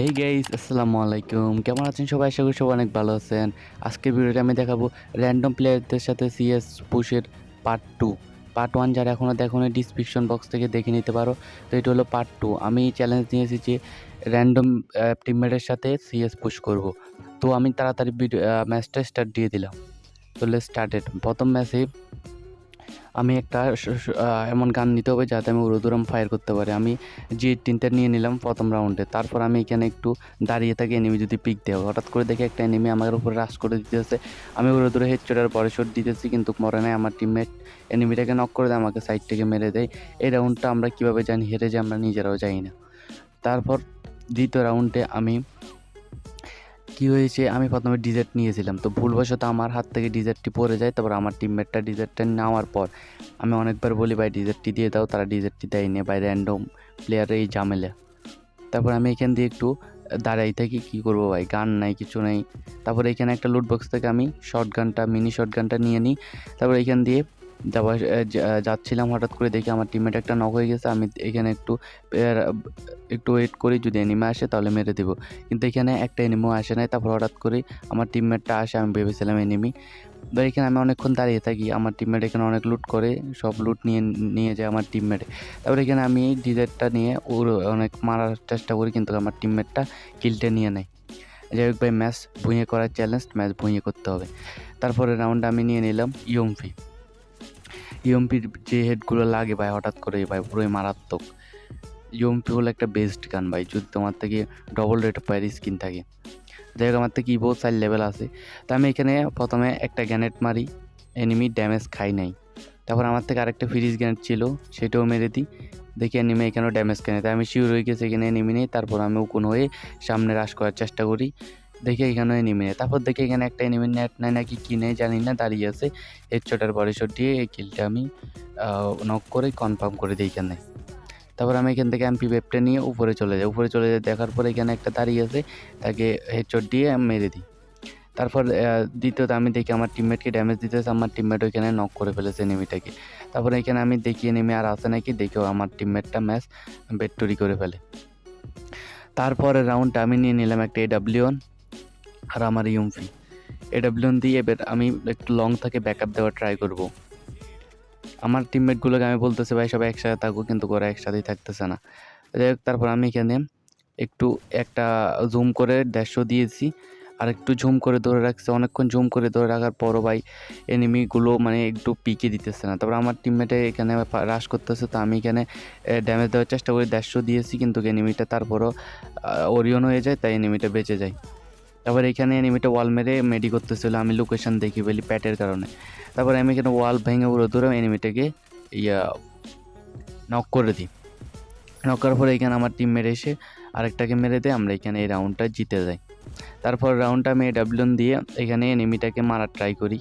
Hey guys আসসালামু আলাইকুম। কেমন আছেন সবাই? আশা করি সবাই অনেক ভালো আছেন। আজকের ভিডিওতে আমি দেখাবো র্যান্ডম প্লেয়ারদের সাথে সিএস পুশের পার্ট টু পার্ট ওয়ান যারা এখনও দেখোনি ডিসক্রিপশন বক্স থেকে দেখে নিতে পারো। তো এটা হলো পার্ট টু আমি চ্যালেঞ্জ নিয়ে এসেছি র্যান্ডম টিমমেটের সাথে সিএস পুশ করব। তো আমি তাড়াতাড়ি ভিডিও ম্যাচটা স্টার্ট দিয়ে দিলাম। তো লেট স্টার্টেড প্রথম ম্যাচে আমি একটা এমন গান নিতে হবে যাতে আমি উড়োদুরাম ফায়ার করতে পারি। আমি জি তিনটা নিয়ে নিলাম প্রথম রাউন্ডে তারপর আমি এখানে একটু দাঁড়িয়ে থাকি এনিমি যদি পিক দেওয়া হঠাৎ করে দেখে একটা এনিমি আমার উপর রাস করে দিতেছে। আমি হেড আর বড় শট দিতেছি কিন্তু মরে নাই। আমার টিমমেট এনিমিটাকে নক করে দেয়, আমাকে সাইড থেকে মেরে দেয়। এই রাউন্ডটা আমরা কীভাবে জানি? হেরে যে আমরা নিজেরাও জানি না। তারপর দ্বিতীয় রাউন্ডে আমি কি হয়েছে? আমি প্রথমে ডিজার্ট নিয়েছিলাম। তো ভুলবশত আমার হাত থেকে ডিজার্টটি পড়ে যায়, তারপর আমার টিমমেটটা ডিজার্টটা নেওয়ার পর আমি অনেকবার বলি, ভাই ডিজার্টটি দিয়ে দাও। তারা ডিজার্টটি দেয়নি, ভাই র্যান্ডম প্লেয়ারের এই ঝামেলা। তারপর আমি এখান দিয়ে একটু দাঁড়াই থাকি, কী করব ভাই? গান নাই, কিছু নেই। তারপর এখানে একটা লুট বক্স থেকে আমি শর্ট গানটা মিনি শর্ট গানটা নিয়ে নিই। তারপর এখান দিয়ে যাওয়া যা- যাচ্ছিলাম হঠাৎ করে দেখি আমার টিমমেট একটা নক হয়ে গেছে, আমি এখানে একটু একটু ওয়েট করি, যদি এনিমে আসে তাহলে মেরে দেবো। কিন্তু এখানে একটা এনিমিও আসে নাই, তারপর হঠাৎ করে আমার টিমমেটটা আসে, আমি ভেবেছিলাম এনিমি তো এখানে আমি অনেকক্ষণ দাঁড়িয়ে থাকি, আমার টিমমেট এখানে অনেক লুট করে, সব লুট নিয়ে নিয়ে যায় আমার টিমমেট তারপরে এখানে আমি ডিজার্টটা নিয়ে ওর অনেক মারার চেষ্টা করি, কিন্তু আমার টিমমেটটা কিলটা নিয়ে নেয়। যাই হোক ভাই ম্যাচ ভুঁইয়ে করার চ্যালেঞ্জ ম্যাচ ভুঁইয়ে করতে হবে। তারপরে রাউন্ড আমি নিয়ে নিলাম ইয়মফি ইয়মপির যে হেডগুলো লাগে ভাই, হঠাৎ করে ভাই, পুরোই মারাত্মক। ইয়মপি হলো একটা বেস্ট গান ভাই, যদি তোমার থেকে ডবল রেট পায়ের স্কিন থাকে। যাই হোক, আমার থেকে ইভো চার লেভেল আছে। তা আমি এখানে প্রথমে একটা গ্যানেট মারি এনিমি ড্যামেজ খাই নাই। তারপর আমার থেকে আরেকটা ফ্রিজ গ্যানেট ছিল, সেটাও মেরে দিই। দেখি এনিমি এখানেও ড্যামেজ খাই নাই। তাই আমি শিওর হয়ে গেছি এখানে এনিমি নেই, তারপর আমি উকুন হয়ে সামনে রাশ করার চেষ্টা করি। দেখি এখানে এনিমি নেই। তারপর দেখি এখানে একটা এনিমি নেট নাই নাকি কি নেই জানি না, দাঁড়িয়ে আছে। হেডশটের বডি শট দিয়ে এই কিলটা আমি নক করে কনফার্ম করে দিই এখানে। তারপর আমি এখান থেকে এমপি ওয়েবটা নিয়ে উপরে চলে যাই। উপরে চলে যাই, দেখার পরে এখানে একটা দাঁড়িয়ে আছে, তাকে হেডশট দিয়ে আমি মেরে দিই। তারপর দ্বিতীয়ত আমি দেখি আমার টিমমেটকে ড্যামেজ দিতেছে, আমার টিমমেট ওইখানে নক করে ফেলেছে এনিমিটাকে তারপর এখানে আমি দেখি এনিমি আর আসে নাকি, দেখেও আমার টিমমেটটা ম্যাচ বেটটরি করে ফেলে। তারপরে রাউন্ডটা আমি নিয়ে নিলাম একটা এডাব্লিউন আর আমার ইউমফি এডাব্লিউন দিয়ে এবার আমি একটু লং থেকে ব্যাকআপ দেওয়ার ট্রাই করব। আমার টিমমেটগুলোকে আমি বলতেছি, ভাই, সবাই একসাথে থাকব কিন্তু ওরা একসাথেই থাকতেছে না। যাই হোক, তারপর আমি এখানে একটু একটা জুম করে দেড়শো দিয়েছি। আর একটু ঝুম করে ধরে রাখছে। অনেকক্ষণ ঝুম করে ধরে রাখার পরও ভাই এনিমিগুলো মানে একটু পিকে দিতেছে না। তারপর আমার টিমমেটে এখানে রাশ করতেছে, তো আমি এখানে ড্যামেজ দেওয়ার চেষ্টা করি। দেড়শো দিয়েছি, কিন্তু এনিমিটা তারপরও ওরিয়ন হয়ে যায়, তাই এনিমিটা বেঁচে যায়। তারপর এখানে এনিমিটা ওয়াল মেরে মেডি করতেছিল, আমি লোকেশন দেখি বলি প্যাটের কারণে। তারপর আমি এখানে ওয়াল ভেঙে উড়ো ধরে এনিমিটাকে ইয়া নক করে দিই। নক করার পরে এখানে আমার টিম মেরে এসে আরেকটাকে মেরে দেয়, আমরা এখানে এই রাউন্ডটা জিতে যাই। তারপর রাউন্ডটা আমি ডাবলন দিয়ে এখানে এনিমিটাকে মারার ট্রাই করি,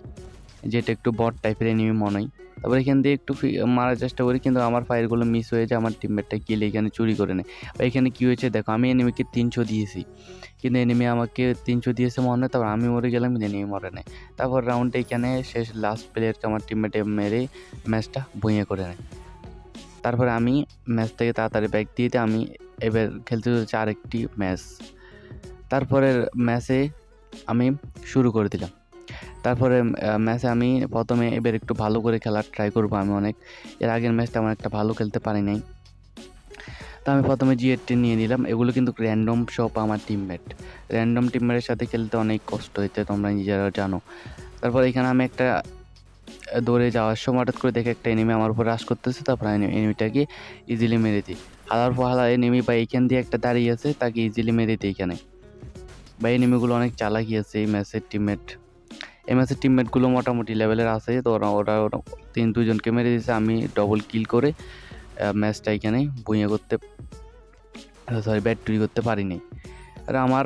যেটা একটু বট টাইপের এনিমি মনে হয় তারপর এখান দিয়ে একটু মারার চেষ্টা করি, কিন্তু আমার ফায়ারগুলো মিস হয়ে যায়, আমার টিমমেটটা কিলে এখানে চুরি করে নেয়। এখানে কী হয়েছে দেখো, আমি এনিমিকে তিনশো দিয়েছি। কিন্তু এনিমি আমাকে তিনশো দিয়েছে মনে হয় তারপর আমি মরে গেলাম, কিন্তু এনিমি মরে নেয় তারপর রাউন্ডে এখানে শেষ লাস্ট প্লেয়ারকে আমার টিমমেটে মেরে ম্যাচটা বইয়ে করে নেয়। তারপরে আমি ম্যাচ থেকে তাড়াতাড়ি দিয়ে দিয়ে আমি এবার খেলতে চলেছি আরেকটি ম্যাচ তারপরের ম্যাচে আমি শুরু করে দিলাম। তারপরে ম্যাচে আমি প্রথমে এবার একটু ভালো করে খেলার ট্রাই করব আমি অনেক। এর আগের ম্যাচটা আমার একটা ভালো খেলতে পারি নাই। তো আমি প্রথমে জি এইটটি নিয়ে নিলাম। এগুলো কিন্তু র্যান্ডম সব আমার টিমমেট র্যান্ডম টিমমেটের সাথে খেলতে অনেক কষ্ট হইতে তোমরা নিজেরা জানো। তারপর এখানে আমি একটা দৌড়ে যাওয়ার সময় হঠাৎ করে দেখে একটা এনিমি আমার উপর রাশ করতেছে, তারপর এনিমিটাকে ইজিলি মেরে দিই। হালার পর হালা এনিমি বা এইখান দিয়ে একটা দাঁড়িয়ে আছে, তাকে ইজিলি মেরে দিই এখানে। বা এনিমিগুলো অনেক চালাকি আছে এই ম্যাচের টিমমেট এই ম্যাচের টিমমেটগুলো মোটামুটি লেভেলের আছে, তো ওরা ওরা তিন, দুজনকে মেরে দিয়েছে, আমি ডবল কিল করে ম্যাচটা এখানে বইয়ে করতে সরি ব্যাট তৈরি করতে পারিনি। আর আমার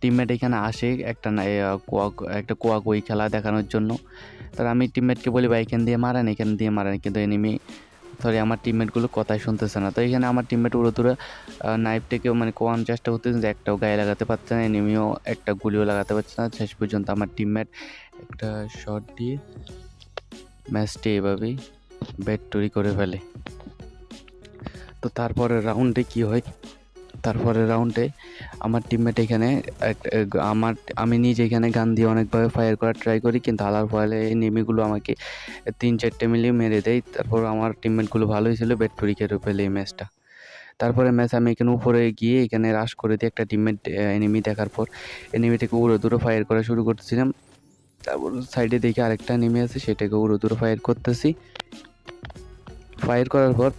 টিমমেট এখানে আসে একটা কোয়া একটা কোয়া কই খেলা দেখানোর জন্য। তার আমি টিমমেটকে বলি, ভাই, এখান দিয়ে মারেন, এখান দিয়ে মারেন। কিন্তু এনিমি সরি আমার টিমমেটগুলো কথাই শুনতেছে না। তো এখানে আমার টিমমেট উড়ো দূরে নাইফটাকেও মানে কোয়ান চেষ্টা করতেছে যে একটাও গায়ে লাগাতে পারছে না এনিমিও একটা গুলিও লাগাতে পারছে না। শেষ পর্যন্ত আমার টিমমেট একটা শট দিয়ে ম্যাচটি এভাবেই ব্যাট করে ফেলে। তো তারপরে রাউন্ডে কি হয়? তারপরে রাউন্ডে আমার টিমমেট এখানে আমার, আমি নিজে এখানে গান দিয়ে অনেকভাবে ফায়ার করার ট্রাই করি, কিন্তু আলার ফলে এই নেমিগুলো আমাকে তিন, চারটে মিলিয়ে মেরে দেয়। তারপর আমার টিমমেটগুলো ভালোই ছিল ব্যাট খেতে ফেলে এই ম্যাচটা তারপরে ম্যাচ আমি এখানে উপরে গিয়ে এখানে রাশ করে দিই একটা টিমমেট এনিমি দেখার পর। এনিমিটাকে উড়ো দূরে ফায়ার করা শুরু করতেছিলাম। তারপর সাইডে দেখে আরেকটা এনিমি আছে, সেটাকে উড়ো দূরে ফায়ার করতেছি। ফায়ার করার পর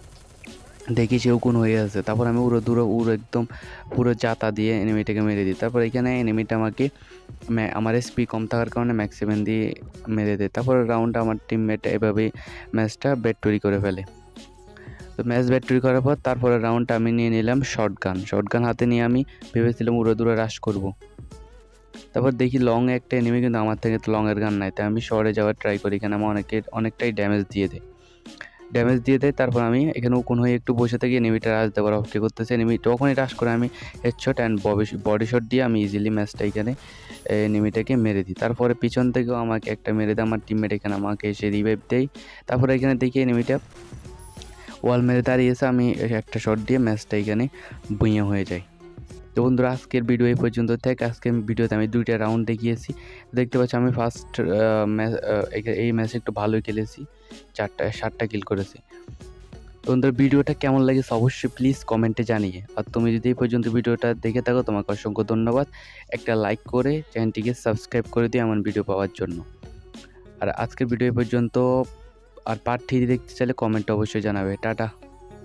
দেখি সে উকুন হয়ে আছে। তারপর আমি উড়ো দূরে উড়ো একদম পুরো জাতা দিয়ে এনিমিটাকে মেরে দিই। তারপর এখানে এনিমিটা আমাকে আমার এসপি কম থাকার কারণে ম্যাক্সিমাম দিয়ে মেরে দেয়। তারপর রাউন্ড আমার টিমমেট এভাবেই ম্যাচটা ব্যাট তৈরি করে ফেলে। তো ম্যাচ ব্যাট তৈরি করার পর তারপরে রাউন্ডটা আমি নিয়ে নিলাম শর্ট গান শর্ট গান হাতে নিয়ে আমি ভেবেছিলাম উড়ো দূরে রাশ করব। তারপর দেখি লং একটা এনিমি কিন্তু আমার থেকে তো লংয়ের গান নাই তাই আমি শহরে যাওয়ার ট্রাই করি। এখানে আমার অনেকের অনেকটাই ড্যামেজ দিয়ে দেয়। ড্যামেজ দিয়ে দেয়, তারপর আমি এখানে উকুন হয়ে একটু বসে থাকি এনিমিটা রাশ দেওয়ার অপেক্ষা করতেছে। এনিমি তখনই রাশ করে আমি হেডশট অ্যান্ড বডি শট দিয়ে আমি ইজিলি ম্যাচটা এখানে এনিমিটাকে মেরে দিই। তারপরে পিছন থেকেও আমাকে একটা মেরে দেয়, আমার টিমমেট এখানে আমাকে এসে রিভাইভ দেয়। তারপরে এখানে দেখি এনিমিটা ওয়াল মেরে দাঁড়িয়েছে, আমি একটা শট দিয়ে ম্যাচটা এখানে বুঁয়ে হয়ে যায়। তো বন্ধুরা, আজকের ভিডিও এই পর্যন্ত থাক। আজকের ভিডিওতে আমি দুইটা রাউন্ড দেখিয়েছি। দেখতে পাচ্ছি, আমি ফার্স্ট এই ম্যাচে একটু ভালোই খেলেছি। চারটা, সাতটা কিল করেছি। তো বন্ধুরা ভিডিওটা কেমন লাগেছে অবশ্যই প্লিজ কমেন্টে জানিয়ে। আর তুমি যদি এই পর্যন্ত ভিডিওটা দেখে থাকো, তোমাকে অসংখ্য ধন্যবাদ। একটা লাইক করে চ্যানেলটিকে সাবস্ক্রাইব করে দিও এমন ভিডিও পাওয়ার জন্য। আর আজকের ভিডিও পর্যন্ত, আর পার্ট থ্রি দেখতে চাইলে কমেন্টে অবশ্যই জানাবে। টাটা।